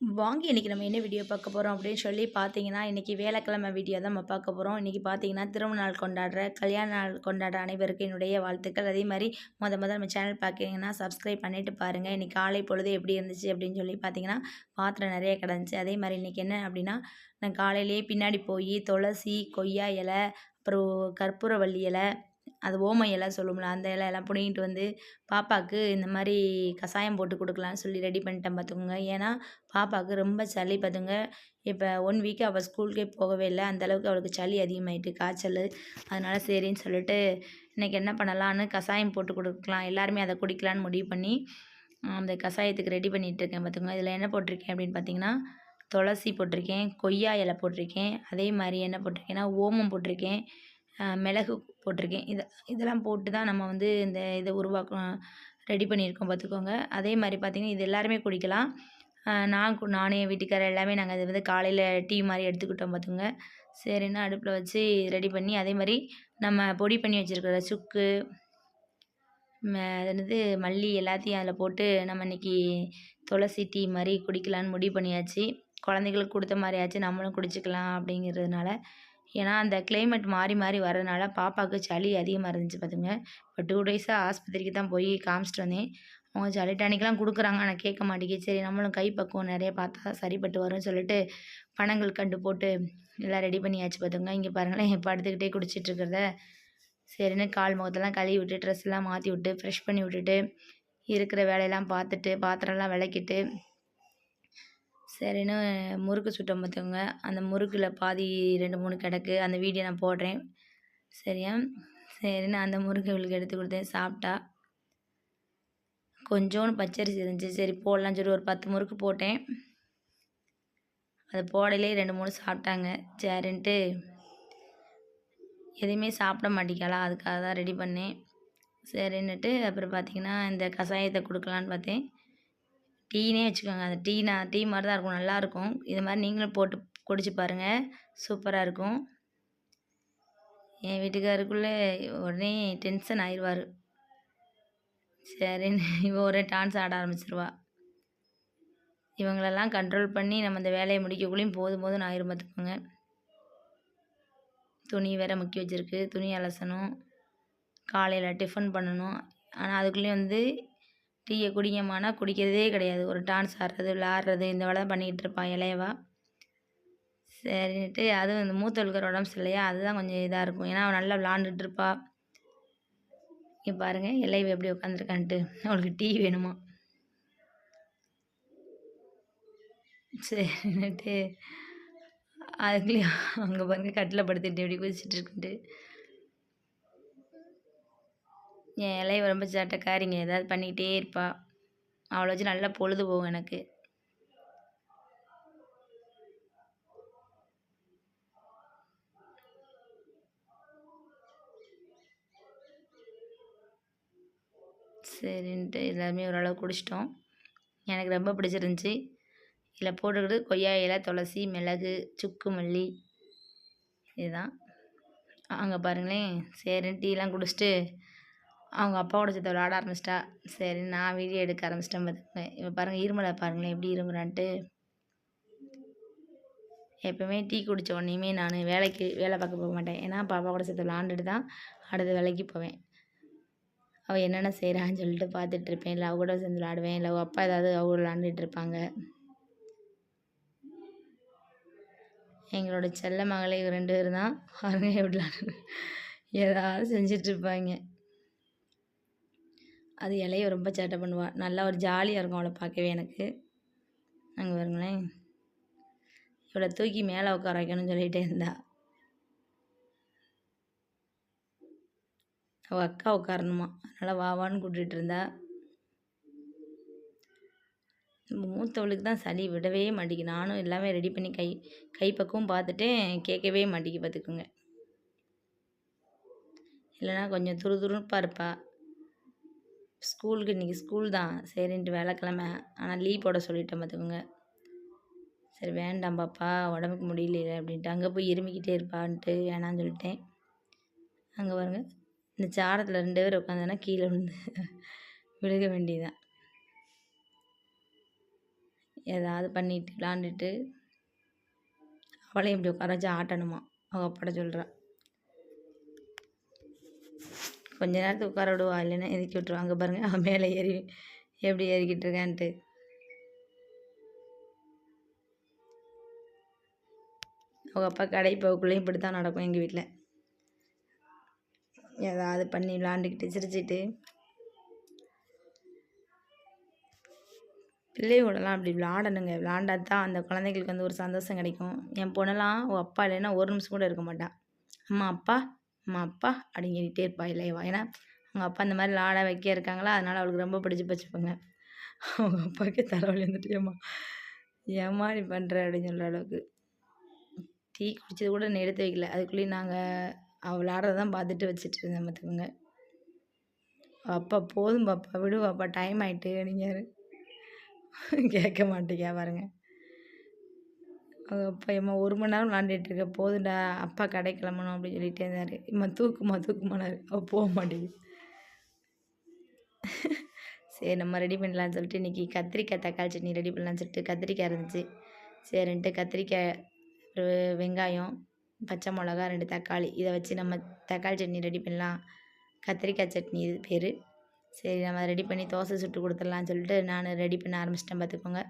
வாங்கி இன்றைக்கி நம்ம என்ன வீடியோ பார்க்க போகிறோம் அப்படின்னு சொல்லி பார்த்தீங்கன்னா இன்றைக்கி வேலைக்கிழமை வீடியோ தான் நம்ம பார்க்க போகிறோம் இன்றைக்கி பார்த்தீங்கன்னா திருமண நாள் கொண்டாடுற கல்யாண நாள் கொண்டாடுற அனைவருக்கும் என்னுடைய வாழ்த்துக்கள். அதே மாதிரி முத முதல் நம்ம சேனல் பார்க்குறீங்கன்னா சப்ஸ்கிரைப் பண்ணிவிட்டு பாருங்கள் இன்றைக்கி காலை பொழுது எப்படி இருந்துச்சு அப்படின்னு சொல்லி பார்த்தீங்கன்னா பாத்திரம் நிறைய கிடந்துச்சு. அதே மாதிரி இன்றைக்கி என்ன அப்படின்னா நான் காலையிலேயே பின்னாடி போய் துளசி கொய்யா இலை அப்புறம் கற்பூரவள்ளி இலை அது ஓம இலை சொல்லுவோம்ல அந்த இலை எல்லாம் பிடுங்கிட்டு வந்து பாப்பாவுக்கு இந்த மாதிரி கஷாயம் போட்டு கொடுக்கலான்னு சொல்லி ரெடி பண்ணிட்டேன் பார்த்துக்கோங்க ஏன்னா பாப்பாவுக்கு ரொம்ப சளி பார்த்துங்க இப்போ ஒன் வீக் அவள் ஸ்கூலுக்கே போகவே இல்லை. அந்தளவுக்கு அவளுக்கு சளி அதிகமாகிட்டு காய்ச்சல். அதனால் சரின்னு சொல்லிட்டு இன்றைக்கி என்ன பண்ணலான்னு கஷாயம் போட்டு கொடுக்கலாம். எல்லாருமே அதை குடிக்கலான்னு முடிவு பண்ணி அந்த கஷாயத்துக்கு ரெடி பண்ணிகிட்ருக்கேன் பார்த்துக்கோங்க இதில் என்ன போட்டிருக்கேன் அப்படின்னு பார்த்தீங்கன்னா துளசி போட்டிருக்கேன் கொய்யா இலை போட்டிருக்கேன். அதே மாதிரி என்ன போட்டிருக்கேன்னா ஓமம் போட்டிருக்கேன். மிளகு போட்டிருக்கேன். இதை இதெல்லாம் போட்டு தான் நம்ம வந்து இந்த இதை உருவாக்க ரெடி பண்ணியிருக்கோம் பார்த்துக்கோங்க. அதே மாதிரி பார்த்திங்கன்னா இது எல்லாருமே குடிக்கலாம். நான் நானே வீட்டுக்காரர் எல்லாமே நாங்கள் அதை வந்து காலையில் டீ மாதிரி எடுத்துக்கிட்டோம் பார்த்துங்க சரின்னா அடுப்பில் வச்சு ரெடி பண்ணி அதே மாதிரி நம்ம பொடி பண்ணி வச்சுருக்கிற சுக்கு என்னது மல்லி எல்லாத்தையும் அதில் போட்டு நம்ம இன்றைக்கி துளசி டீ மாதிரி குடிக்கலான்னு முடிவு பண்ணியாச்சு. குழந்தைங்களுக்கு கொடுத்த மாதிரியாச்சு நம்மளும் குடிச்சிக்கலாம் அப்படிங்கிறதுனால ஏன்னா அந்த கிளைமேட் மாறி மாறி வரதுனால பாப்பாவுக்கு சளி அதிகமாக இருந்துச்சு பார்த்துங்க இப்போ டூ டேஸாக ஆஸ்பத்திரிக்கு தான் போய் காமிச்சிட்டு வந்தேன். அவங்க சளி டானிக்லாம் கொடுக்குறாங்க. ஆனால் கேட்க மாட்டேங்குது. சரி நம்மளும் கை பக்குவம் நிறைய பார்த்தா சரிப்பட்டு வரும்னு சொல்லிட்டு பணங்கள் கண்டு போட்டு எல்லாம் ரெடி பண்ணியாச்சு பார்த்துங்க இங்கே பாருங்களேன் இப்போ படுத்துக்கிட்டே குடிச்சிட்ருக்கிறத சரின்னு கால் முகத்தெல்லாம் கழுவி விட்டு ட்ரெஸ்லாம் மாற்றி விட்டு ஃப்ரெஷ் பண்ணி விட்டுட்டு இருக்கிற வேலையெல்லாம் பார்த்துட்டு பாத்திரம்லாம் விளக்கிட்டு சரின்னு முறுக்கு சுட்டோம் பார்த்துக்கோங்க. அந்த முறுக்கில் பாதி ரெண்டு மூணு கிடக்கு. அந்த வீடியோ நான் போடுறேன். சரியா? சரின்னு அந்த முறுக்கு இவளுக்கு எடுத்து கொடுத்தேன். சாப்பிட்டா. கொஞ்சோண்டு பச்சரிசி இருந்துச்சு. சரி போடலான்னு சொல்லி ஒரு பத்து முறுக்கு போட்டேன். அது போடலே ரெண்டு மூணு சாப்பிட்டாங்க. சரின்ட்டு எதையுமே சாப்பிட மாட்டேங்களா? அதுக்காக தான் ரெடி பண்ணேன். சரின்னுட்டு அப்புறம் பார்த்திங்கன்னா இந்த கஷாயத்தை கொடுக்கலான்னு பார்த்தேன். டீனே வச்சுக்கோங்க. அந்த டீ நான் டீ மாதிரி தான் இருக்கும். நல்லாயிருக்கும் இது மாதிரி நீங்களும் போட்டு குடிச்சு பாருங்கள் சூப்பராக இருக்கும். என் வீட்டுக்காருக்குள்ளே உடனே டென்ஷன் ஆயிடுவார் சரின்னு இவன் ஒரே டான்ஸ் ஆட ஆரம்பிச்சிருவா. இவங்களெல்லாம் கண்ட்ரோல் பண்ணி நம்ம இந்த வேலையை முடிக்கக்குள்ளேயும் போதும் போதும் ஆயிரும் பார்த்துக்கோங்க. துணி வேற முக்கி வச்சுருக்கு. துணி அலசணும். காலையில் டிஃபன் பண்ணணும். ஆனால் அதுக்குள்ளேயும் வந்து டீயை குடிங்கம்மானா குடிக்கிறதே கிடையாது. ஒரு டான்ஸ் ஆடுறது விளாட்றது இந்த வேலை தான் பண்ணிக்கிட்டு இருப்பான் இளையவா. சரின்ட்டு அதுவும் இந்த மூத்தவளுக்கிற உடம்பு சரியில்லையா? அதுதான் கொஞ்சம் இதாக இருக்கும். ஏன்னா அவள் நல்லா விளாண்டுட்டு இருப்பா. இங்கே பாருங்கள் இளையவ எப்படி உட்காந்துருக்கான்ட்டு அவளுக்கு டீ வேணுமா? சரின்னுட்டு அதுக்குள்ளேயும் அங்கே பாருங்கள் கட்டில் படுத்துட்டு எப்படி குதிச்சுட்டு இருக்குன்ட்டு. என் இலைய ரொம்ப சேட்டைக்காரிங்க. ஏதாவது பண்ணிக்கிட்டே இருப்பாள் அவளை வச்சு நல்லா பொழுது போகும் எனக்கு. சரின்ட்டு எல்லாருமே ஓரளவு குடிச்சிட்டோம். எனக்கு ரொம்ப பிடிச்சிருந்துச்சி. இதில் போட்டுக்கிட்டு கொய்யா இலை துளசி மிளகு சுக்கு மல்லி இதுதான். அங்கே பாருங்களேன். சரின்னு டீலாம் குடிச்சிட்டு அவங்க அப்பாவோட சேர்த்து விளாட ஆரம்பிச்சிட்டா. சரி நான் வீடியோ எடுக்க ஆரம்பிச்சிட்டேன் பார்த்துக்கோங்க இப்போ பாருங்கள் இருமலை பாருங்களேன் எப்படி இருமுறான்ட்டு எப்போவுமே டீ குடித்த உடனேயுமே நான் வேலைக்கு வேலை பார்க்க போக மாட்டேன். ஏன்னா பாப்பா கூட சேர்த்து விளாண்டுட்டு தான் அடுத்த வேலைக்கு போவேன். அவள் என்னென்ன செய்கிறான்னு சொல்லிட்டு பார்த்துட்டு இருப்பேன். இல்லை அவ கூட சேர்ந்து விளாடுவேன் இல்லை அப்பா ஏதாவது அவங்க விளாண்டுட்டு இருப்பாங்க. எங்களோட செல்ல மகளே ரெண்டு பேர் தான். அவங்க எப்படி ஏதாவது செஞ்சிட்ருப்பாங்க அது இலைய ரொம்ப சேட்டை பண்ணுவாள் நல்லா ஒரு ஜாலியாக இருக்கும் அவளை பார்க்கவே எனக்கு. அங்கே வருங்களேன் இவளை தூக்கி மேலே உட்கார வைக்கணும்னு சொல்லிகிட்டே இருந்தா. அவள் அக்கா உட்காரணுமா? அதனால் வாவான்னு கூட்டிகிட்டு இருந்தா. மூத்தவளுக்கு தான் சளி விடவே மாட்டேங்குது. நானும் எல்லாமே ரெடி பண்ணி கை கை பக்குவம் பார்த்துட்டேன் கேட்கவே மாட்டேங்கி பார்த்துக்குங்க. இல்லைனா கொஞ்சம் துரு துருப்பாக இருப்பாள் ஸ்கூலுக்கு இன்றைக்கி ஸ்கூல் தான். சரின்ட்டு வேலைக்கிழமை ஆனால் லீவ் போட சொல்லிட்டேன் பார்த்துக்கோங்க சரி வேண்டாம் பாப்பா. உடம்புக்கு முடியல அப்படின்ட்டு அங்கே போய் இருமிக்கிட்டே இருப்பான்ட்டு வேணான்னு சொல்லிட்டேன். அங்கே பாருங்க. இந்த சாரத்தில் ரெண்டு பேர் உட்காந்தோன்னா கீழே விழுந்து விழுக வேண்டியதான் ஏதாவது பண்ணிட்டு விளாண்டுட்டு அவளையும் இப்படி உட்கார வச்சு ஆட்டணுமா? அவள் அப்பாட்ட சொல்கிறான் கொஞ்ச நேரத்துக்கு உட்கார விடுவா இல்லைன்னா எதுக்கி விட்டுருவாங்க பாருங்கள் அவன் மேலே ஏறி எப்படி ஏறிக்கிட்டு இருக்கான்ட்டு. அவங்க அப்பா கடை போகக்குள்ளேயும் இப்படி தான் நடக்கும் எங்கள் வீட்டில் ஏதாவது பண்ணி விளாண்டுக்கிட்டு சிரிச்சிட்டு பிள்ளைகளெல்லாம் அப்படி விளாடணுங்க. விளாண்டா தான் அந்த குழந்தைங்களுக்கு வந்து ஒரு சந்தோஷம் கிடைக்கும். என் பொண்ணெல்லாம் ஓ அப்பா இல்லைன்னா ஒரு நிமிஷம் கூட இருக்க மாட்டான் அம்மா அப்பா அம்மா அப்பா அப்படின்னு சொல்லிட்டே இருப்பா இல்லையவா ஏன்னா அவங்க அப்பா இந்த மாதிரி லாடாக வைக்க இருக்காங்களா அதனால் அவளுக்கு ரொம்ப பிடிச்சி போச்சுப்போங்க அவங்க அப்பாவுக்கே தலைவலி வந்துட்டு ஏம்மா நீ பண்ணுற அப்படின்னு சொல்கிற அளவுக்கு. டீ குடிச்சது கூட நான் எடுத்து வைக்கல. அதுக்குள்ளேயும் நாங்கள் அவள் விளாட்றத தான் பார்த்துட்டு வச்சுட்டு இருந்தேன் பார்த்துக்கோங்க. அப்பா போதும் பாப்பா விடு பாப்பா டைம் ஆகிட்டு அப்படிங்காரு கேட்க மாட்டேங்க பாருங்க. அப்பா எம்மா ஒரு மணி நேரம் விளாண்டுட்டு இருக்க போதும்டா அப்பா கடை கிளம்பணும் அப்படின்னு சொல்லிட்டே இருந்தார். இம்மா தூக்குமா தூக்குமானாரு அவள் போக மாட்டேங்குது. சரி நம்ம ரெடி பண்ணலாம்னு சொல்லிட்டு இன்றைக்கி கத்திரிக்காய் தக்காளி சட்னி ரெடி பண்ணலான்னு சொல்லிட்டு கத்திரிக்காய் இருந்துச்சு. சரின்ட்டு கத்திரிக்காய் ஒரு வெங்காயம் பச்சை மிளகா ரெண்டு தக்காளி. இதை வச்சு நம்ம தக்காளி சட்னி ரெடி பண்ணலாம். கத்திரிக்காய் சட்னி இது பேர். சரி நம்ம ரெடி பண்ணி தோசை சுட்டு கொடுத்துடலான்னு சொல்லிட்டு நான் ரெடி பண்ண ஆரம்பிச்சிட்டேன் பார்த்துக்கோங்க.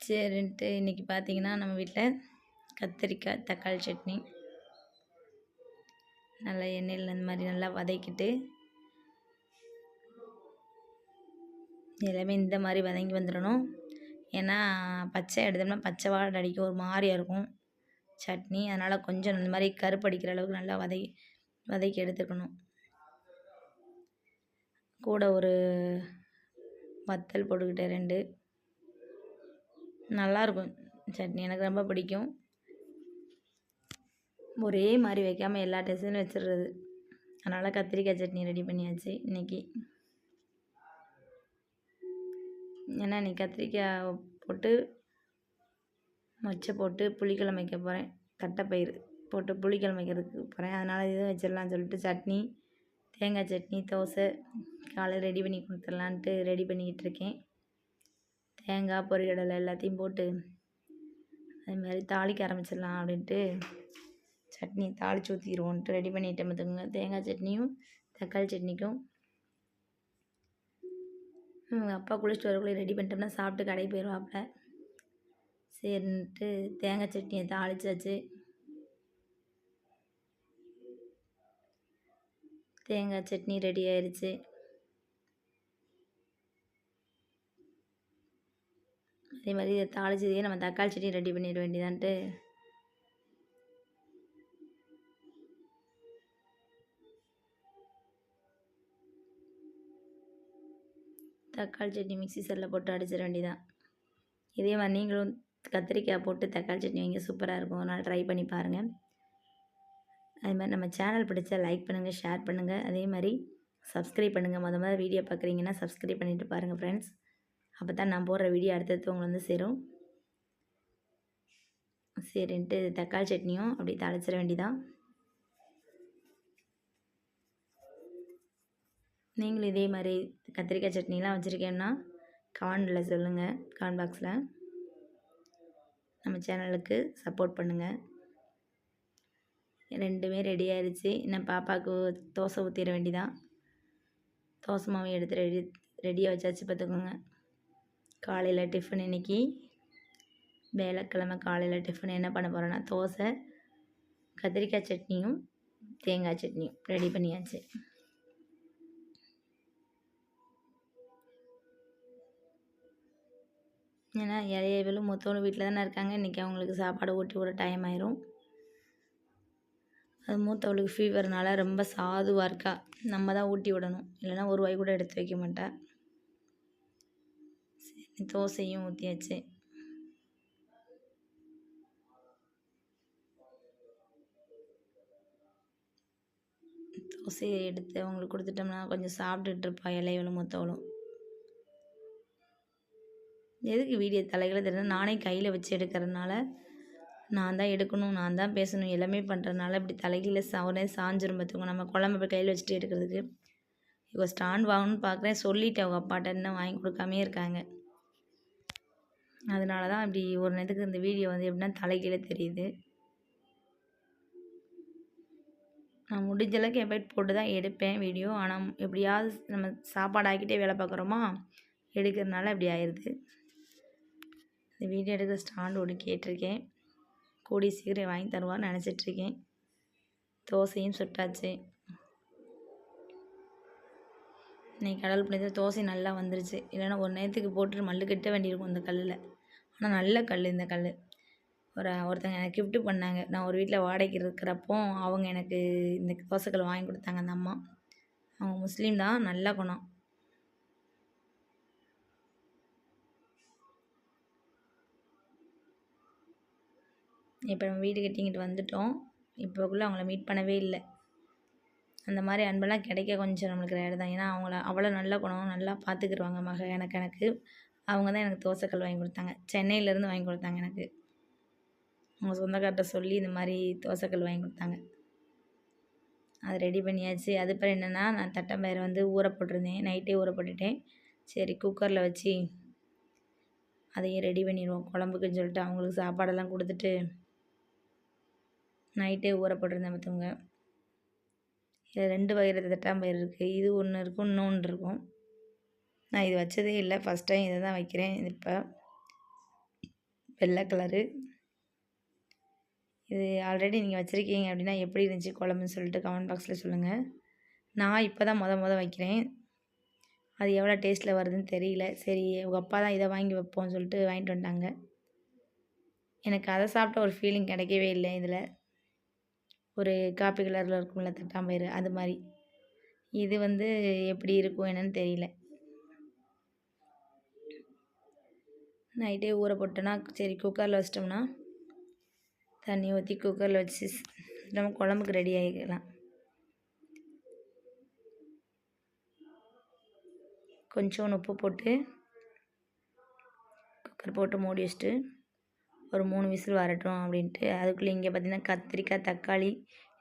சரின்ட்டு இன்றைக்கி பார்த்திங்கன்னா நம்ம வீட்டில் கத்திரிக்காய் தக்காளி சட்னி நல்லா எண்ணெயில் இந்த மாதிரி நல்லா வதக்கிட்டு எல்லாமே இந்த மாதிரி வதங்கி வந்துடணும். ஏன்னா பச்சை எடுத்தோம்னா பச்சை வாடை அடிக்கும் ஒரு மாதிரியாக இருக்கும் சட்னி. அதனால் கொஞ்சம் இந்த மாதிரி கருப்படிக்கிற அளவுக்கு நல்லா வதக்கி வதக்கி எடுத்துக்கணும். கூட ஒரு வத்தல் போட்டுக்கிட்டேன் ரெண்டு. நல்லாயிருக்கும். சட்னி எனக்கு ரொம்ப பிடிக்கும். ஒரே மாதிரி வைக்காமல் எல்லா டிசைனும் வச்சிடுறது. அதனால் கத்திரிக்காய் சட்னி ரெடி பண்ணியாச்சு இன்றைக்கி ஏன்னா நீ கத்திரிக்காய் போட்டு மொச்சை போட்டு புளிக்குழம்பு வைக்க போகிறேன் தட்டைப்பயிறு போட்டு புளிக்குழம்பு வைக்கிறதுக்கு போகிறேன் அதனால் இதுவும் வச்சிடலான்னு சொல்லிட்டு சட்னி தேங்காய் சட்னி தோசை காலையில் ரெடி பண்ணி கொடுத்துடலான்ட்டு ரெடி பண்ணிக்கிட்டு இருக்கேன். தேங்காய் பொரியடலை எல்லாத்தையும் போட்டு அது மாதிரி தாளிக்க ஆரம்பிச்சிடலாம் அப்படின்ட்டு சட்னி தாளித்து ஊற்றிடுவோன்ட்டு ரெடி பண்ணிட்டேன் பார்த்துக்கோங்க. தேங்காய் சட்னியும் தக்காளி சட்னிக்கும். அப்பா குளிச்சுட்டு வரக்குள்ளே ரெடி பண்ணிட்டோம்னா சாப்பிட்டு கடைக்கு போயிடுவாப்புல. சரின்ட்டு தேங்காய் சட்னியை தாளிச்சாச்சு. தேங்காய் சட்னி ரெடி ஆயிடுச்சு அதே மாதிரி இதை தாளிச்சதையே நம்ம தக்காளி சட்னி ரெடி பண்ணிட வேண்டியதான்ட்டு. தக்காளி சட்னி மிக்ஸி செல்லில் போட்டு அடிச்சிட வேண்டியதான் இதே மாதிரி நீங்களும் கத்திரிக்காய் போட்டு தக்காளி சட்னி வைங்க சூப்பராக இருக்கும். ஒரு நாள் ட்ரை பண்ணி பாருங்கள் அதே மாதிரி நம்ம சேனல் பிடிச்சா லைக் பண்ணுங்கள் ஷேர் பண்ணுங்கள் அதே மாதிரி சப்ஸ்கிரைப் பண்ணுங்கள் மொதல் மொதல் வீடியோ பார்க்குறீங்கன்னா சப்ஸ்கிரைப் பண்ணிவிட்டு பாருங்கள் ஃப்ரெண்ட்ஸ் அப்போ தான் நான் போடுற வீடியோ அடுத்தடுத்து உங்களை வந்து சேரும். சரின்ட்டு தக்காளி சட்னியும் அப்படி தாளிச்சிட வேண்டிதான் நீங்களும் இதே மாதிரி கத்திரிக்காய் சட்னிலாம் வச்சுருக்கேன்னா கமெண்டில் சொல்லுங்கள் கமெண்ட் பாக்ஸில் நம்ம சேனலுக்கு சப்போர்ட் பண்ணுங்கள் ரெண்டுமே ரெடி ஆயிடுச்சு இன்னும் பாப்பாவுக்கு தோசை ஊற்றிட வேண்டிதான் தோசை மாவு எடுத்து ரெடி ரெடியாக வச்சாச்சு பார்த்துக்கோங்க காலையில் டிஃபன் இன்றைக்கி வேலைக்கிழமை காலையில் டிஃபன் என்ன பண்ண போகிறேன்னா தோசை கத்திரிக்காய் சட்னியும் தேங்காய் சட்னியும் ரெடி பண்ணியாச்சு. ஏன்னா இளையவளும் மூத்தவளும் வீட்டில் தானே இருக்காங்க. இன்றைக்கி அவங்களுக்கு சாப்பாடு ஊட்டி விட டைம் ஆயிரும். அது மூத்தவளுக்கு ஃபீவர்னால ரொம்ப சாதுவாக இருக்கா. நம்ம தான் ஊட்டி விடணும். இல்லைன்னா ஒரு வாய் கூட எடுத்து வைக்க மாட்டேன் தோசையும் ஊற்றியாச்சு தோசையை எடுத்து அவங்களுக்கு கொடுத்துட்டோம்னா கொஞ்சம் சாப்பிட்டுட்டு இருப்பா இலையவளும் மொத்தவளும். எதுக்கு வீடியோ தலைகளை தெரியும் நானே கையில் வச்சு எடுக்கிறதுனால நான் தான் எடுக்கணும் நான் தான் பேசணும் எல்லாமே பண்ணுறதுனால இப்படி தலைகீழ சா உடனே சாஞ்சிரும் பார்த்துக்கோங்க. நம்ம குழம்பு போய் கையில் வச்சுட்டு எடுக்கிறதுக்கு. இவங்க ஸ்டாண்ட் வாங்கணும்னு பார்க்குறேன். சொல்லிட்டேன் அவங்க அப்பாட்ட இன்னும் வாங்கி கொடுக்காமே இருக்காங்க. அதனால தான் இப்படி ஒரு நேரத்துக்கு இந்த வீடியோ வந்து எப்படின்னா தலைகீழே தெரியுது. நான் முடிஞ்ச அளவுக்கு எஃபெக்ட் போட்டு தான் எடுப்பேன் வீடியோ. ஆனால் எப்படியாவது நம்ம சாப்பாடு ஆக்கிட்டே வேலை பார்க்குறோமா? எடுக்கிறதுனால இப்படி ஆயிடுது இந்த வீடியோ எடுக்கிற ஸ்டாண்ட் ஒன்று கேட்டிருக்கேன். கூடி சீக்கிரம் வாங்கி தருவான்னு நினச்சிட்ருக்கேன். தோசையும் சுட்டாச்சு. இன்றைக்கி கடல் பண்ணி தோசை நல்லா வந்துருச்சு. இல்லைன்னா ஒரு நேரத்துக்கு போட்டு மல்லு கட்ட வேண்டியிருக்கும் இந்த கல்லில். ஆனால் நல்ல கல் இந்த கல் ஒரு ஒருத்தங்க எனக்கு கிஃப்ட்டு பண்ணாங்க. நான் ஒரு வீட்டில் வாடகைக்கு இருக்கிறப்போ அவங்க எனக்கு இந்த தோசைக்கல் வாங்கி கொடுத்தாங்க அந்த அம்மா. அவங்க முஸ்லீம் தான் நல்ல குணம். இப்போ நம்ம வீடு கட்டிங்கிட்டு வந்துட்டோம். இப்போக்குள்ளே அவங்கள மீட் பண்ணவே இல்லை. அந்த மாதிரி அன்பெல்லாம் கிடைக்க கொஞ்சம் நம்மளுக்கு ரேடு தான். ஏன்னா அவங்கள அவ்வளோ நல்ல குணம் நல்லா பார்த்துக்கிடுவாங்க மக எனக்கு எனக்கு. அவங்க தான் எனக்கு தோசைக்கல் வாங்கி கொடுத்தாங்க. சென்னையிலேருந்து வாங்கி கொடுத்தாங்க எனக்கு. அவங்க சொந்தக்கார்ட்ட சொல்லி இந்த மாதிரி தோசைக்கல் வாங்கி கொடுத்தாங்க. அது ரெடி பண்ணியாச்சு. அதுக்கப்புறம் என்னென்னா நான் தட்டம்பயிரை வந்து ஊற போட்டிருந்தேன். நைட்டே ஊற போட்டுட்டேன். சரி குக்கரில் வச்சு அதையும் ரெடி பண்ணிடுவோம். குழம்புக்குன்னு சொல்லிட்டு அவங்களுக்கு சாப்பாடெல்லாம் கொடுத்துட்டு நைட்டே ஊற போட்டிருந்தேன் பார்த்துங்க இதில் ரெண்டு வகையில் தட்டாம்பயிர் இருக்குது இது ஒன்று இருக்கும் இன்னொன்று இருக்கும். நான் இது வச்சதே இல்லை. ஃபஸ்ட் டைம் இதை தான் வைக்கிறேன். இப்போ வெள்ளை கலரு இது ஆல்ரெடி நீங்கள் வச்சுருக்கீங்க அப்படின்னா எப்படி இருந்துச்சு குழம்புன்னு சொல்லிட்டு கமெண்ட் பாக்ஸில் சொல்லுங்கள் நான் இப்போ தான் மொதல் மொதல் வைக்கிறேன். அது எவ்வளோ டேஸ்ட்டில் வருதுன்னு தெரியல. சரி உங்கள் அப்பா தான் இதை வாங்கி வைப்போம்னு சொல்லிட்டு வாங்கிட்டு வந்துட்டாங்க. எனக்கு அதை சாப்பிட்ட ஒரு ஃபீலிங் கிடைக்கவே இல்லை இதில். ஒரு காப்பி கலரில் இருக்கும்ல தட்டாம்பயிறு அது மாதிரி. இது வந்து எப்படி இருக்கும் என்னன்னு தெரியல. நைட்டே ஊற போட்டோன்னா சரி குக்கரில் வச்சிட்டோம்னா தண்ணி ஊற்றி குக்கரில் வச்சு நம்ம குழம்புக்கு ரெடி ஆகிக்கலாம் கொஞ்சோண்டு உப்பு போட்டு குக்கர் போட்டு மூடி வச்சுட்டு ஒரு மூணு விசில் வரட்டும் அப்படின்ட்டு அதுக்குள்ளே இங்கே பார்த்திங்கன்னா கத்திரிக்காய் தக்காளி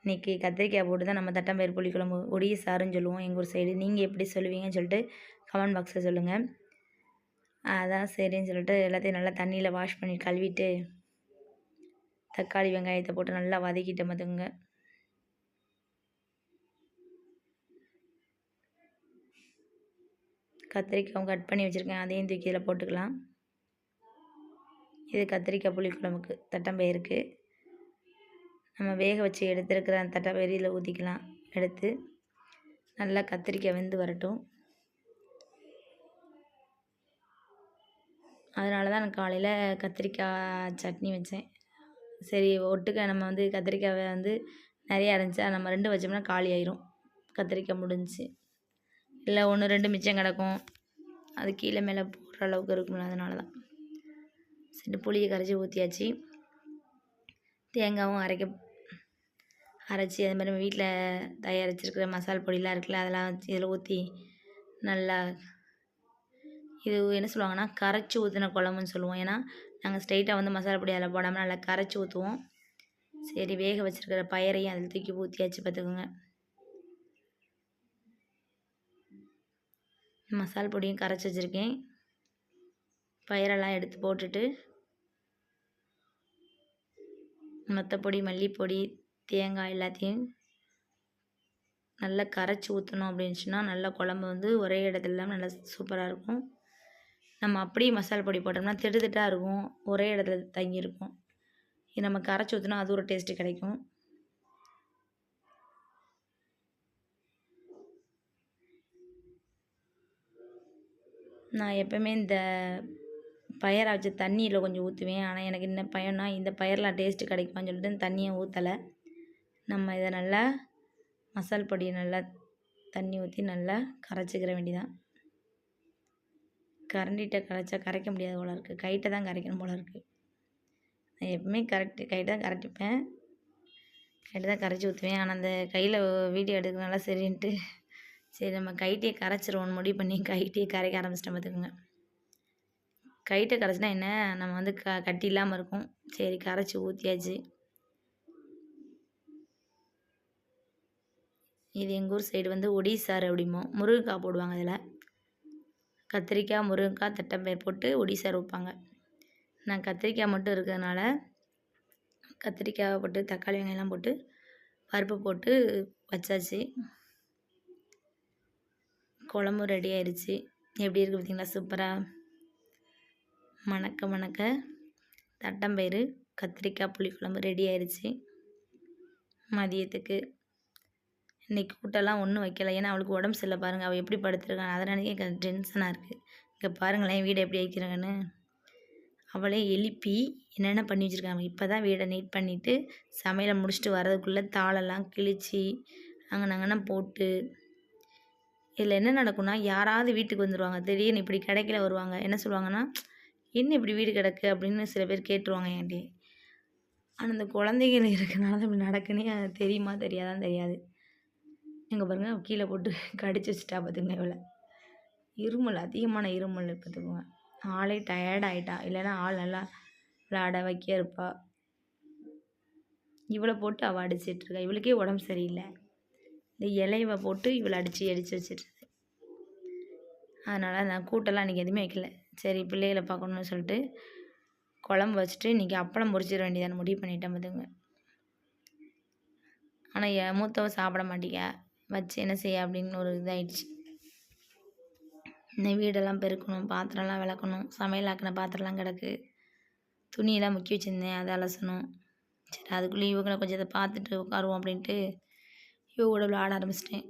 இன்றைக்கி கத்திரிக்காய் போட்டு தான் நம்ம தட்டம்பயிர் புளிக்குழம்பு ஒடிய சாருன்னு சொல்லுவோம். எங்கள் ஊர் சைடு நீங்கள் எப்படி சொல்லுவீங்கன்னு சொல்லிட்டு கமெண்ட் பாக்ஸில் சொல்லுங்கள் அதான் சரின்னு சொல்லிட்டு எல்லாத்தையும் நல்லா தண்ணியில் வாஷ் பண்ணி கழுவிட்டு தக்காளி வெங்காயத்தை போட்டு நல்லா வதக்கிட்டு பார்த்துங்க கத்திரிக்காயும் கட் பண்ணி வச்சுருக்கேன். அதையும் தூக்கி இதில் போட்டுக்கலாம். இது கத்திரிக்காய் புளிக்குழம்புக்கு தட்டம்பயிருக்கு. நம்ம வேக வச்சு எடுத்துருக்கிற அந்த தட்டப்பயிறு இதில் ஊற்றிக்கலாம் எடுத்து நல்லா கத்திரிக்காய் வெந்து வரட்டும். அதனால தான் நான் காலையில் கத்திரிக்காய் சட்னி வச்சேன். சரி ஒட்டுக்க நம்ம வந்து கத்திரிக்காவை வந்து நிறையா இருந்துச்சா நம்ம ரெண்டு வச்சோம்னா காலி ஆயிரும். கத்திரிக்காய் முடிஞ்சிச்சு. இல்லை ஒன்று ரெண்டு மிச்சம் கிடக்கும். அது கீழே மேலே போடுற அளவுக்கு இருக்கும்ல அதனால தான். சரி புளியை கரைச்சி ஊற்றியாச்சு தேங்காயும் அரைக்க அரைச்சி அது மாதிரி நம்ம வீட்டில் தயாரிச்சிருக்கிற மசால் பொடியெலாம் இருக்குல்ல அதெல்லாம் வச்சு இதில் ஊற்றி நல்லா இது என்ன சொல்லுவாங்கன்னா கரைச்சி ஊற்றின குழம்புன்னு சொல்லுவோம். ஏன்னா நாங்கள் ஸ்ட்ரைட்டாக வந்து மசாலா பொடி அதில் போடாமல் நல்லா கரைச்சி ஊற்றுவோம் சரி வேக வச்சுருக்கிற பயரையும் அதில் தூக்கி ஊற்றியாச்சு பார்த்துக்கோங்க. மசால் பொடியும் கரைச்சி வச்சுருக்கேன். பயிரெல்லாம் எடுத்து போட்டுட்டு மொத்தப்பொடி மல்லிப்பொடி தேங்காய் எல்லாத்தையும் நல்லா கரைச்சி ஊற்றணும் அப்படின்னு சொன்னால் நல்லா குழம்பு வந்து ஒரே இடத்துல இல்லாமல் நல்லா சூப்பராக இருக்கும். நம்ம அப்படியே மசாலா பொடி போட்டோம்னா திட்டு திட்டாக இருக்கும். ஒரே இடத்துல தங்கியிருக்கும். இது நம்ம கரைச்சி ஊற்றினா அது ஒரு டேஸ்ட்டு கிடைக்கும். நான் எப்போவுமே இந்த பயரை வச்சு தண்ணியில் கொஞ்சம் ஊற்றுவேன் ஆனால் எனக்கு என்ன பயம்னா இந்த பயரெலாம் டேஸ்ட்டு கிடைக்குமான்னு சொல்லிட்டு தண்ணியை ஊற்றலை நம்ம இதை நல்லா மசால் பொடியை நல்லா தண்ணி ஊற்றி நல்லா கரைச்சிக்கிற வேண்டிதான் கரண்டிகிட்ட கரைச்சா கரைக்க முடியாது போல இருக்குது கைட்டை தான் கரைக்கணும் போல இருக்குது நான் எப்பவுமே கரெக்டு கைட்டை தான் கரைட்டிப்பேன். கைட்டை தான் கரைச்சி ஊற்றுவேன் ஆனால் அந்த கையில் வீடியோ எடுக்கிறனால சரின்ட்டு. சரி நம்ம கைட்டையே கரைச்சிருவோம்னு முடிவு பண்ணி கைட்டையே கரைக்க ஆரம்பிச்சிட்டோம் பார்த்துக்கோங்க. கைட்டை கரைச்சினா என்ன? நம்ம வந்து க கட்டி இல்லாமல் இருக்கும். சரி கரைச்சி ஊற்றியாச்சு இது எங்கள் ஊர் சைடு வந்து ஒடிசார் அப்படிமோ முருங்கைக்காய் போடுவாங்க அதில். கத்திரிக்காய் முருங்கைக்காய் தட்டம்பயிர் போட்டு ஒடிசார் வைப்பாங்க நான் கத்திரிக்காய் மட்டும் இருக்கிறதுனால கத்திரிக்காய் போட்டு தக்காளி வெங்காயம்லாம் போட்டு பருப்பு போட்டு வச்சாச்சு. குழம்பு ரெடி ஆயிடுச்சு எப்படி இருக்குது பார்த்தீங்களா? சூப்பராக மணக்க மணக்க தட்டம்பயிறு கத்திரிக்காய் புளிக்குழம்பு ரெடி ஆயிடுச்சு மதியத்துக்கு இன்றைக்கி கூட்டெல்லாம் ஒன்றும் வைக்கல. ஏன்னா அவளுக்கு உடம்பு சரியில்லை பாருங்கள் அவள் எப்படி படுத்துருக்காங்க அதை நினைக்க எனக்கு டென்ஷனாக இருக்குது இங்கே பாருங்களேன் வீடு எப்படி வைக்கிறாங்கன்னு. அவளே எழுப்பி என்னென்ன பண்ணி வச்சுருக்காங்க? இப்போ தான் வீடை நீட் பண்ணிவிட்டு சமையலை முடிச்சுட்டு வரதுக்குள்ளே தாளெல்லாம் கிழிச்சு அங்கே நாங்கன்னா போட்டு இதில் என்ன நடக்கும்னா யாராவது வீட்டுக்கு வந்துடுவாங்க திடீர்னு இப்படி கிடைக்கல வருவாங்க. என்ன சொல்லுவாங்கன்னா என்ன இப்படி வீடு கிடக்கு? அப்படின்னு சில பேர் கேட்டுருவாங்க என்கிட்ட ஆனால் இந்த குழந்தைகள் இருக்கனால தான் இப்படி நடக்குன்னே தெரியுமா? தெரியாதான் தெரியாது. எங்கே பாருங்கள் கீழே போட்டு கடிச்சு வச்சுட்டா பார்த்துங்க இவ்வளோ இருமல் அதிகமான இருமல் பார்த்துக்கோங்க ஆளே டயர்ட் ஆகிட்டா இல்லைன்னா ஆள் நல்லா விளாட வைக்க இருப்பா. இவளை போட்டு அவள் அடிச்சிட்ருக்கா இவளுக்கே உடம்பு சரியில்லை. இந்த இலையவ போட்டு இவளை அடித்து அடித்து வச்சிட்ருக்கு அதனால் நான் கூட்டெல்லாம் இன்றைக்கி எதுவுமே வைக்கல. சரி பிள்ளைகளை பார்க்கணுன்னு சொல்லிட்டு குழம்பு வச்சுட்டு இன்றைக்கி அப்பளம் பொரிச்சிட வேண்டியதான முடிவு பண்ணிட்டேன் பார்த்துங்க ஆனால் என் மூத்தவ சாப்பிட மாட்டேங்க வச்சு என்ன செய்ய அப்படின்னு ஒரு இதாகிடுச்சு இந்த வீடெல்லாம் பெருக்கணும் பாத்திரம்லாம் விளக்கணும் சமையல் ஆக்கின பாத்திரம்லாம் கிடக்கு. துணியெல்லாம் முக்கி வச்சுருந்தேன் அதை அலசணும். சரி அதுக்குள்ளே இவங்களை கொஞ்சம் இதை பார்த்துட்டு உட்காருவோம் அப்படின்ட்டு இவ கூட விளாட ஆரம்பிச்சிட்டேன்.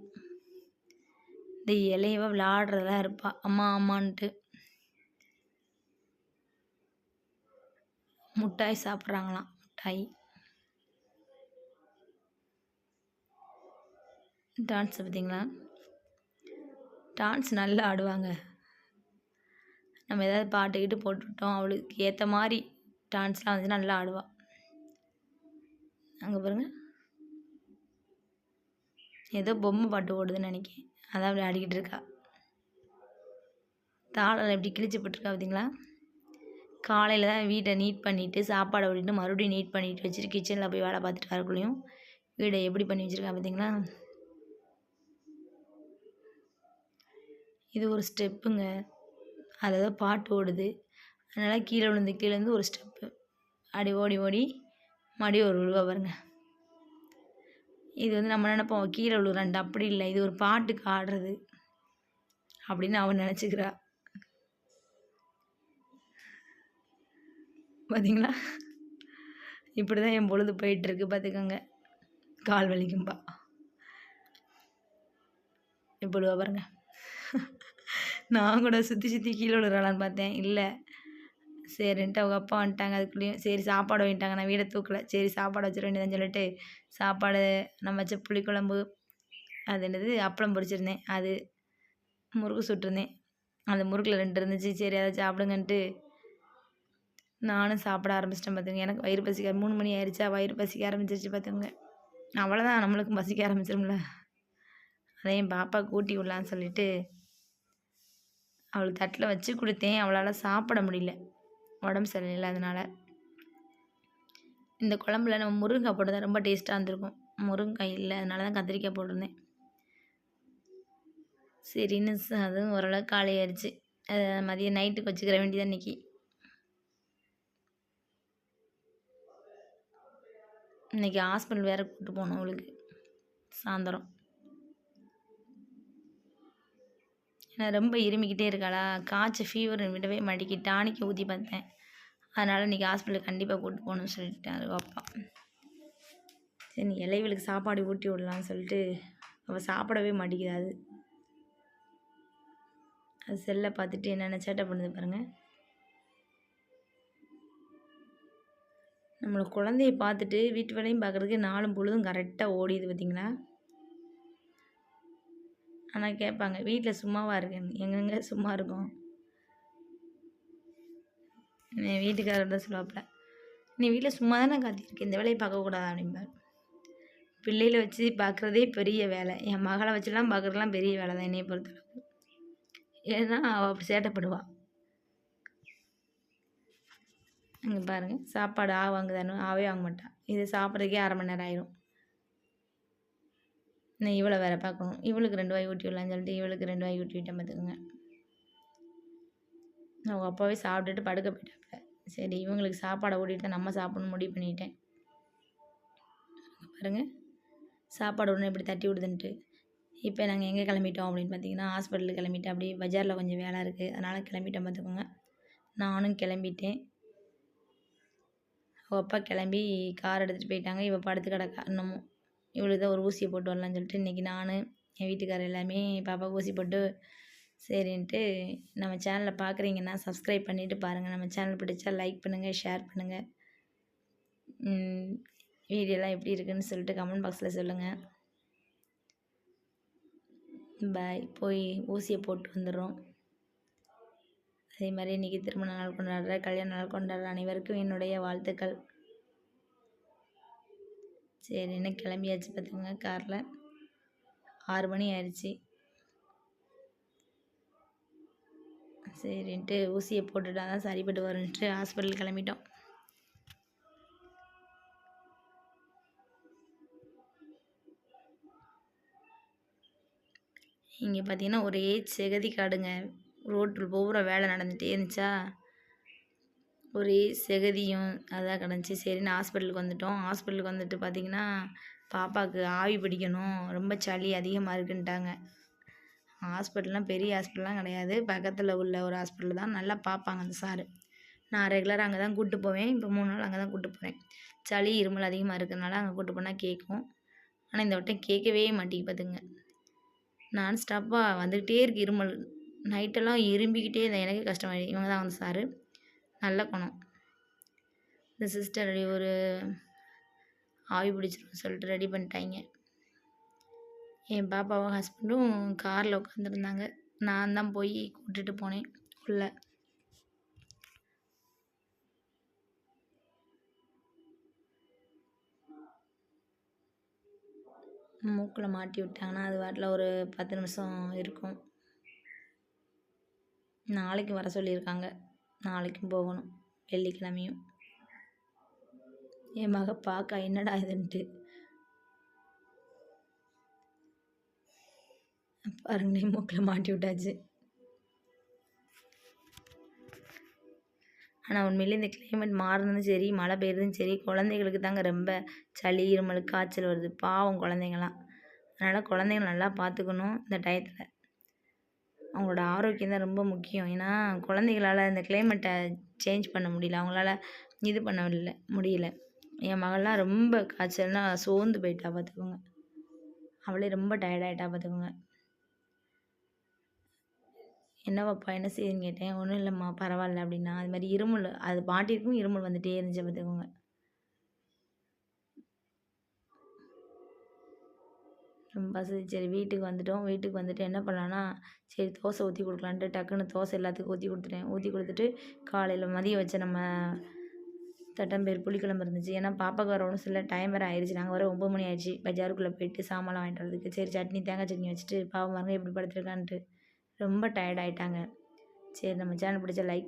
இந்த இலையவ விளாடுறதா இருப்பா அம்மா அம்மான்ட்டு. முட்டாய் சாப்பிட்றாங்களாம் முட்டாய். டான்ஸ் பார்த்தீங்களா டான்ஸ் நல்லா ஆடுவாங்க. நம்ம ஏதாவது பாட்டு கிட்டு போட்டுவிட்டோம் அவளுக்கு ஏற்ற மாதிரி டான்ஸ்லாம் வந்துச்சுன்னா நல்லா ஆடுவாள் அங்கே பாருங்கள் ஏதோ பொம்மை பாட்டு ஓடுதுன்னு நினைக்கிறேன். அதான் அப்படி ஆடிக்கிட்டு இருக்கா. தாளம் எப்படி கிழிச்சு போட்டிருக்கா பார்த்தீங்களா காலையில் தான் வீட்டை நீட் பண்ணிவிட்டு சாப்பாடை விட்டுட்டு மறுபடியும் நீட் பண்ணிட்டு வச்சுட்டு கிச்சனில் போய் வேலை பார்த்துட்டு வரக்குள்ளேயும் வீடை எப்படி பண்ணி வச்சுருக்கா பார்த்தீங்களா இது ஒரு ஸ்டெப்புங்க. அதாவது பாட்டு ஓடுது. அதனால் கீழே விழுந்து கீழேருந்து ஒரு ஸ்டெப்பு. அப்படி ஓடி ஓடி மறுபடியும் ஒரு விழுவா பாருங்க. இது வந்து நம்ம நினைப்போம் கீழே விழுறான்ட்டு அப்படி இல்லை. இது ஒரு பாட்டுக்கு ஆடுறது அப்படின்னு அவன் நினச்சிக்கிறா. பார்த்தீங்களா இப்படி தான் என் பொழுது போயிட்டுருக்கு பார்த்துக்கோங்க கால் வலிக்கும்பா. இப்படி பாருங்க. நான் கூட சுற்றி சுற்றி கீழே விழுறாளான்னு பார்த்தேன். இல்லை. சரின்ட்டு அவங்க அப்பா வந்துட்டாங்க அதுக்குள்ளேயும். சரி சாப்பாடு வாங்கிட்டாங்க. நான் வீடை தூக்கலை. சரி சாப்பாடு வச்சிட வேண்டியதுன்னு சொல்லிட்டு சாப்பாடு நம்ம வச்ச புளிக்குழம்பு அது என்னது? அப்பளம் பொரிச்சிருந்தேன். அது முறுக்கு சுட்டிருந்தேன். அந்த முறுக்கில் ரெண்டு இருந்துச்சு. சரி அதை சாப்பிடுங்கன்ட்டு நானும் சாப்பிட ஆரம்பிச்சிட்டேன் பார்த்துங்க எனக்கு வயிறு பசிக்க மூணு மணி ஆயிடுச்சா வயிறு பசிக்க ஆரம்பிச்சிருச்சு பார்த்துங்க அவ்வளோதான் நம்மளுக்கும் பசிக்க ஆரம்பிச்சிரும்ல. அதையும் பாப்பா கூட்டி விடலான்னு சொல்லிட்டு அவளுக்கு தட்டில் வச்சு கொடுத்தேன். அவளால் சாப்பிட முடியல. உடம்பு சரியில்லை அதனால். இந்த குழம்புல நம்ம முருங்கைக்காய் போட்டு ரொம்ப டேஸ்ட்டாக இருந்திருக்கும். முருங்கைக்காய் இல்லை அதனால தான் கத்திரிக்காய் போட்டிருந்தேன். சரின்னு அதுவும் ஓரளவுக்கு காலி அதை மதியம் நைட்டுக்கு வச்சுக்கிற வேண்டியதான் இன்றைக்கி இன்றைக்கி ஹாஸ்பிட்டல் வேறு கூப்பிட்டு போகணும் அவளுக்கு. சாயந்தரம். ஏன்னா ரொம்ப இருமிக்கிட்டே இருக்காளா? காய்ச்சல் ஃபீவர் விடவே மாட்டேங்கி டானிக்கு ஊற்றி பார்த்தேன். அதனால் இன்றைக்கி ஹாஸ்பிட்டலுக்கு கண்டிப்பாக கூப்பிட்டு போகணும்னு சொல்லிட்டாரு அப்பா. சரி நீ இலைவளுக்கு சாப்பாடு ஊட்டி விடலான்னு சொல்லிட்டு அவள் சாப்பிடவே மாட்டிக்கிறாது அது. அது செல்லை பார்த்துட்டு என்னென்ன சேட்டை பண்ணுது பாருங்கள் நம்மளை குழந்தைய பார்த்துட்டு வீட்டு வேலையும் பார்க்குறதுக்கு நாலும் பொழுதும் கரெக்டாக ஓடிது பார்த்தீங்களா ஆனால் கேட்பாங்க வீட்டில் சும்மாவாக இருக்கேன் எங்கெங்க சும்மா இருக்கும் என் வீட்டுக்காரர் தான் சொல்லுவாப்புல நீ வீட்டில் சும்மா தானே காத்திருக்கேன் இந்த வேலையை பார்க்கக்கூடாது அப்படிம்பார். பிள்ளைகளை வச்சு பார்க்குறதே பெரிய வேலை. என் மகளை வச்சுலாம் பார்க்குறதுலாம் பெரிய வேலை தான் என்னையை பொறுத்தளவுக்கு ஏன்னா அவள் சேட்டைப்படுவாள் இங்கே பாருங்கள் சாப்பாடு ஆ வாங்குதானு ஆவே வாங்க மாட்டான் இது சாப்பிட்றதுக்கே அரை மணி நேரம் ஆயிரும். இன்னும் இவளை வேறு பார்க்கணும். இவளுக்கு ரெண்டு வாய் ஊட்டி விடலான்னு சொல்லிட்டு இவளுக்கு ரெண்டு வாய் ஊட்டி விட்டேன் பார்த்துக்கோங்க. அவங்க அப்பாவே சாப்பிட்டுட்டு படுக்க போயிட்டாப்புல. சரி இவங்களுக்கு சாப்பாடை ஊட்டிட்டு நம்ம சாப்பிடணும் முடிவு பண்ணிட்டேன். பாருங்கள் சாப்பாடு ஒன்று இப்படி தட்டி விடுதுன்ட்டு. இப்போ நாங்கள் எங்கே கிளம்பிட்டோம் அப்படின்னு பார்த்தீங்கன்னா ஹாஸ்பிட்டலுக்கு கிளம்பிட்டேன். அப்படியே பஜாரில் கொஞ்சம் வேலை இருக்குது அதனால் கிளம்பிட்டேன் பார்த்துக்கோங்க. நானும் கிளம்பிட்டேன். அவள் அப்பா கிளம்பி கார் எடுத்துகிட்டு போயிட்டாங்க. இவள் படுத்து கிடக்கா இன்னமும். இவ்வளோ தான் ஒரு ஊசியை போட்டு வரலான்னு சொல்லிட்டு இன்றைக்கி நான் என் வீட்டுக்காரர் எல்லாமே பாப்பாவுக்கு ஊசி போட்டு சரின்ட்டு நம்ம சேனலை பார்க்குறீங்கன்னா சப்ஸ்கிரைப் பண்ணிவிட்டு பாருங்கள் நம்ம சேனல் பிடிச்சா லைக் பண்ணுங்கள் ஷேர் பண்ணுங்கள் வீடியோலாம் எப்படி இருக்குன்னு சொல்லிட்டு கமெண்ட் பாக்ஸில் சொல்லுங்கள் பாய் போய் ஊசியை போட்டு வந்துடுறோம். அதே மாதிரி இன்றைக்கி திருமண நாள் கொண்டாடுற கல்யாண நாள் கொண்டாடுற அனைவருக்கும் என்னுடைய வாழ்த்துக்கள். சரின்னு கிளம்பியாச்சு பார்த்துங்க காரில். ஆறு மணி ஆயிடுச்சு. சரின்ட்டு ஊசியை போட்டுட்டா தான் சரிப்பட்டு வரும்ன்ட்டு ஹாஸ்பிட்டல் கிளம்பிட்டோம். இங்கே பார்த்தீங்கன்னா ஒரே செகதி காடுங்க. ரோட்டில் பூரா வேலை நடந்துகிட்டே இருந்துச்சா? ஒரே செகதியும் அதான் கிடந்துச்சி. சரின்னு ஹாஸ்பிட்டலுக்கு வந்துட்டோம். ஹாஸ்பிட்டலுக்கு வந்துட்டு பார்த்திங்கன்னா பாப்பாவுக்கு ஆவி பிடிக்கணும். ரொம்ப சளி அதிகமாக இருக்குன்ட்டாங்க. ஹாஸ்பிட்டல்லாம் பெரிய ஹாஸ்பிட்டல்லாம் கிடையாது. பக்கத்தில் உள்ள ஒரு ஹாஸ்பிட்டல் தான். நல்லா பார்ப்பாங்க அந்த சாரு. நான் ரெகுலராக அங்கே தான் கூப்பிட்டு போவேன். இப்போ மூணு நாள் அங்கே தான் கூப்பிட்டு போகிறேன் சளி இருமல் அதிகமாக இருக்கிறதுனால அங்கே கூப்பிட்டு போனால் கேட்கும் ஆனால் இந்த வட்டம் கேட்கவே மாட்டேங்க பார்த்துங்க நான் ஸ்டாப்பாக வந்துக்கிட்டே இருக்கு இருமல். நைட்டெல்லாம் இரும்பிக்கிட்டே இருந்தேன். எனக்கே கஷ்டமாயிடுது இவங்க தான் வந்து சாரு. நல்ல குணம். இந்த சிஸ்டர் ஒரு ஆவி பிடிச்சிரும் சொல்லிட்டு ரெடி பண்ணிட்டாங்க. என் பாப்பாவும் ஹஸ்பண்டும் காரில் உட்காந்துருந்தாங்க நான் தான் போய் கூட்டிகிட்டு போனேன் உள்ளே. மூக்கில் மாட்டி விட்டாங்கன்னா அது வாட்டில் ஒரு பத்து நிமிஷம் இருக்கும். நாளைக்கு வர சொல்லியிருக்காங்க. நாளைக்கும் போகணும். வெள்ளிக்கிழமையும். என் மக பார்க்க என்னடா இதுன்ட்டு. பாருங்களேன் மூக்கில் மாட்டி விட்டாச்சு. ஆனால் உண்மையிலே இந்த கிளைமேட் மாறுனதும் சரி மழை பெய்யுறதும் சரி குழந்தைகளுக்கு தாங்க ரொம்ப சளி இருமல் காய்ச்சல் வருது. பாவம் குழந்தைங்களாம். அதனால் குழந்தைங்கள நல்லா பார்த்துக்கணும் இந்த டயத்தில். அவங்களோட ஆரோக்கியம் தான் ரொம்ப முக்கியம். ஏன்னா குழந்தைகளால் இந்த கிளைமேட்டை சேஞ்ச் பண்ண முடியல. அவங்களால இது பண்ண முடியல முடியல. என் மகள்லாம் ரொம்ப காய்ச்சல்னா சோர்ந்து போயிட்டா பார்த்துக்கோங்க அவளே ரொம்ப டயர்டாயிட்டா பார்த்துக்கோங்க என்னவாப்பா என்ன செய்யுதுன்னு கேட்டேன். ஒன்றும் இல்லைம்மா பரவாயில்ல அப்படின்னா அது மாதிரி இருமல் அது பாட்டிக்கும் இருமல் வந்துகிட்டே இருந்துச்சு பார்த்துக்கோங்க ரொம்ப வசதி சரி வீட்டுக்கு வந்துட்டோம். வீட்டுக்கு வந்துட்டு என்ன பண்ணலான்னா சரி தோசை ஊற்றி கொடுக்கலான்ட்டு டக்குன்னு தோசை எல்லாத்துக்கும் ஊற்றி கொடுத்துட்டேன். ஊற்றி கொடுத்துட்டு காலையில் மதியம் வச்ச நம்ம தட்டம்பேர் புளிக்குழம்பு இருந்துச்சு. ஏன்னா பாப்பாக்கு வர ஒன்றும் சில டைம் வேறு ஆயிடுச்சு நாங்கள் வர ஒம்பது மணி ஆயிடுச்சு. பஜாருக்குள்ளே போயிட்டு சாமான் வாங்கிட்டு வரதுக்கு சரி சட்னி தேங்காய் சட்னி வச்சுட்டு பாவம் மருங்க எப்படி படுத்துருக்கான்ட்டு ரொம்ப டயர்ட் ஆகிட்டாங்க சரி நம்ம சேனல் பிடிச்ச லைக்